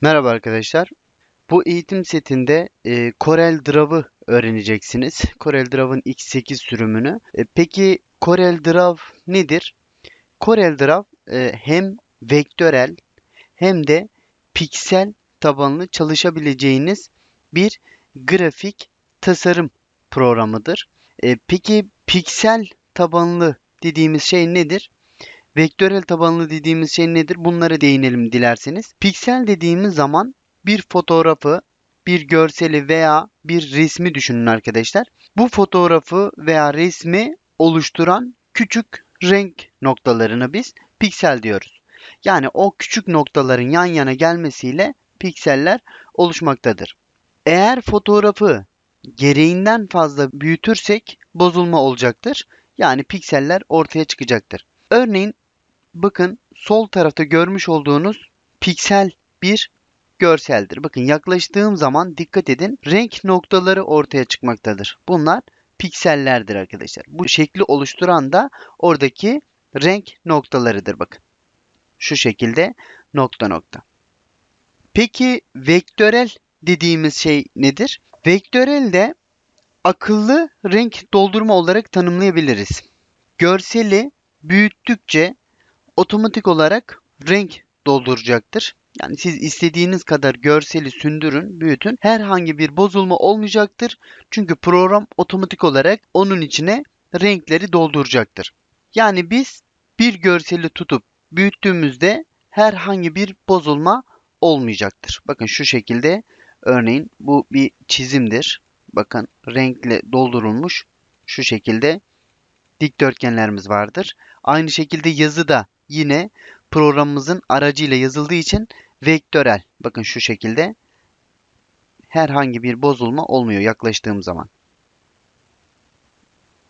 Merhaba arkadaşlar. Bu eğitim setinde e, Corel Draw'ı öğreneceksiniz. Corel Draw'ın X8 sürümünü. E, peki Corel Draw nedir? Corel Draw e, hem vektörel hem de piksel tabanlı çalışabileceğiniz bir grafik tasarım programıdır. E, peki piksel tabanlı dediğimiz şey nedir? Vektörel tabanlı dediğimiz şey nedir? Bunlara değinelim dilerseniz. Piksel dediğimiz zaman bir fotoğrafı, bir görseli veya bir resmi düşünün arkadaşlar. Bu fotoğrafı veya resmi oluşturan küçük renk noktalarına biz piksel diyoruz. Yani o küçük noktaların yan yana gelmesiyle pikseller oluşmaktadır. Eğer fotoğrafı gereğinden fazla büyütürsek bozulma olacaktır. Yani pikseller ortaya çıkacaktır. Örneğin bakın sol tarafta görmüş olduğunuz piksel bir görseldir. Bakın yaklaştığım zaman dikkat edin renk noktaları ortaya çıkmaktadır. Bunlar piksellerdir arkadaşlar. Bu şekli oluşturan da oradaki renk noktalarıdır bakın. Şu şekilde nokta nokta. Peki vektörel dediğimiz şey nedir? Vektörel de akıllı renk doldurma olarak tanımlayabiliriz. Görseli büyüttükçe otomatik olarak renk dolduracaktır. Yani siz istediğiniz kadar görseli sündürün, büyütün. Herhangi bir bozulma olmayacaktır. Çünkü program otomatik olarak onun içine renkleri dolduracaktır. Yani biz bir görseli tutup büyüttüğümüzde herhangi bir bozulma olmayacaktır. Bakın şu şekilde örneğin bu bir çizimdir. Bakın renkle doldurulmuş şu şekilde dikdörtgenlerimiz vardır. Aynı şekilde yazı da yine programımızın aracıyla yazıldığı için vektörel. Bakın şu şekilde herhangi bir bozulma olmuyor yaklaştığım zaman.